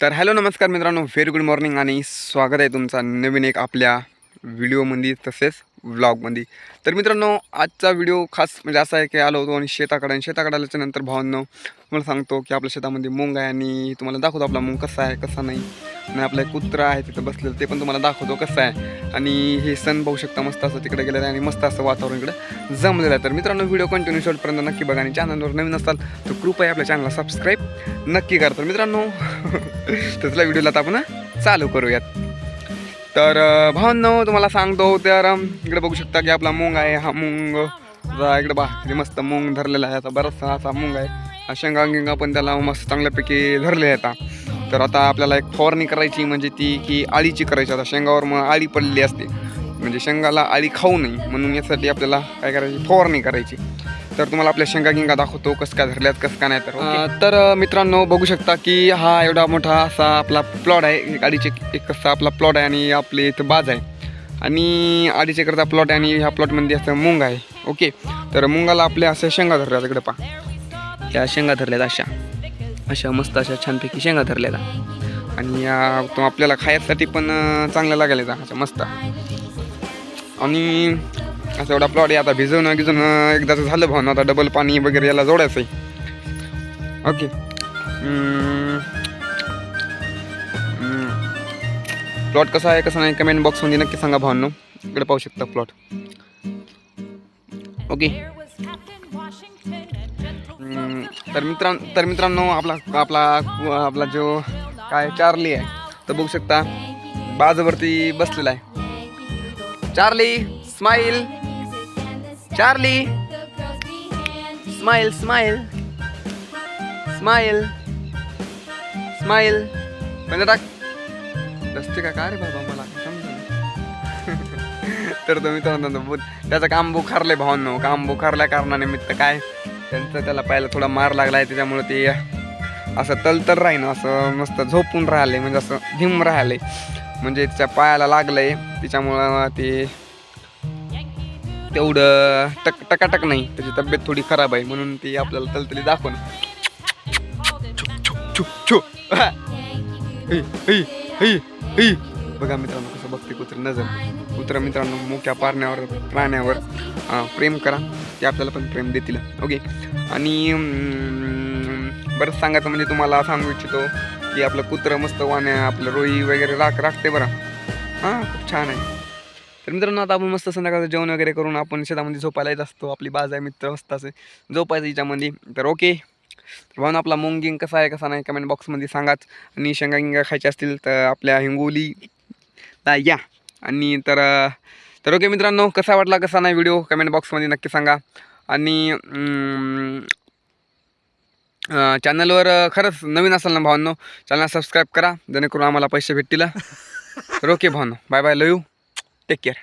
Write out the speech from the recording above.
तर हॅलो नमस्कार मित्रांनो. व्हेरी गुड मॉर्निंग आणि स्वागत आहे तुमचा नवीन एक आपल्या व्हिडिओमध्ये तसेच व्लॉगमध्ये. तर मित्रांनो आजचा व्हिडिओ खास म्हणजे असा आहे की आलो होतो आणि शेताकडे आणि शेताकडे आल्याच्यानंतर भावांनो तुम्हाला सांगतो की आपल्या शेतामध्ये मुंग आहे आणि तुम्हाला दाखवतो आपला मुंग कसा आहे कसा नाही. आणि आपला एक कुत्रा आहे तिथं बसलेलं ते पण तुम्हाला दाखवतो कसं आहे. आणि हे सण पाहू शकता मस्त असं तिकडे गेलेलं आहे आणि मस्त असं वातावरण इकडं जमलेलं आहे. तर मित्रांनो व्हिडिओ कंटिन्यू शेवटपर्यंत नक्की बघा आणि चॅनलवर नवीन असाल तर कृपया आपल्या चॅनलला सबस्क्राईब नक्की करा. तर मित्रांनो तर व्हिडिओला तर आपण चालू करूयात. तर अं, भावांनो तुम्हाला सांगतो तर इकडे बघू शकता की आपला मूंग आहे हा मूंग. इकडे बा मस्त मूंग धरलेला आहे. आता बराचसा असा मूंग आहे. हा शेंगा गिंगा पण त्याला मस्त चांगल्यापैकी धरले आहे आता तर आता आपल्याला एक फवारणी करायची म्हणजे ती की आळीची करायची. आता शेंगावर मग आळी पडलेली असते. म्हणजे शेंगाला आळी खाऊ नये. म्हणून यासाठी आपल्याला काय करायची? फवारणी करायची. तर तुम्हाला आपल्या शेंगा गिंगा दाखवतो कसं काय धरल्यात कसं काय नाही तर. अं, तर मित्रांनो बघू शकता की हा एवढा मोठा असा आपला प्लॉट आहे. अडीच एक कसा आपला प्लॉट आहे आणि आपले इथं बाज आहे. आणि अडीच एकरचा प्लॉट आहे आणि ह्या प्लॉटमध्ये असं मुंग आहे. ओके तर मुंगाला आपल्या असं शेंगा धरल्यात इकडे पा ह्या शेंगा धरल्यात अशा. अशा मस्त अशा छानपैकी शेंगा धरल्यात आणि या तो आपल्याला खायसाठी पण अं, चांगलं लागेल मस्त. आणि असं एवढा प्लॉट आहे. आता भिजवणं गिजवणं एकदाचं झालं भावना आता डबल पाणी वगैरे याला जोडायचं आहे ओके प्लॉट कसा आहे कसं नाही कमेंट बॉक्समध्ये नक्की सांगा भावनो. इकडे पाहू शकता प्लॉट ओके तर मित्रां तर मित्रांनो आपला आपला आपला जो काय चार्ली आहे तर बघू शकता. बाजूवरती बसलेला आहे. Charlie smile Charlie smile smile smile smile म्हणजे टाक रस्ते का काय रे बाबा मला. समजा तर तुम्ही तर बोल त्याचं काम बुखारले भावांनो. काम बुखारल्या कारणानिमित्त काय? त्यांचं त्याला पाहायला थोडा मार लागला आहे त्याच्यामुळे ते असं तलतर राहीन असं मस्त झोपून राहिले म्हणजे असं धिम राहिले. म्हणजे तिच्या पायाला लागलंय त्याच्यामुळं ते तेवढं टक टकाटक नाही. त्याची तब्येत थोडी खराब आहे म्हणून ती आपल्याला तलतली दाखवून. बघा मित्रांनो कसं बघते कुत्र नजर. कुत्र मित्रांनो मोठ्या पारण्यावर प्राण्यावर प्रेम करा. ते आपल्याला पण प्रेम देतील. ओके? आणि बरंच सांगायचं म्हणजे तुम्हाला सांगू इच्छितो की आपलं कुत्रं मस्त वाण्या आपलं रोई वगैरे राख राखते बरं. हां खूप छान आहे. तर मित्रांनो आता आपण मस्त संध्याकाळचं जेवण वगैरे करून आपण शेतामध्ये झोपायला येत असतो. आपली बाज आहे मित्र मस्त असे झोपायचं हिच्यामध्ये. तर ओके. तर भाऊन आपला मुंगिंग कसा आहे कसा नाही कमेंट बॉक्समध्ये सांगाच. आणि शेंगा गिंगा खायच्या असतील तर आपल्या हिंगोलीला या. आणि तर तर ओके मित्रांनो कसा वाटला कसा नाही व्हिडिओ कमेंट बॉक्समध्ये नक्की सांगा. आणि चॅनलवर खरंच नवीन असाल ना भावांनो चॅनल सबस्क्राईब करा जेणेकरून आम्हाला पैसे भेटतील. तर okay भावनो bye bye love you take care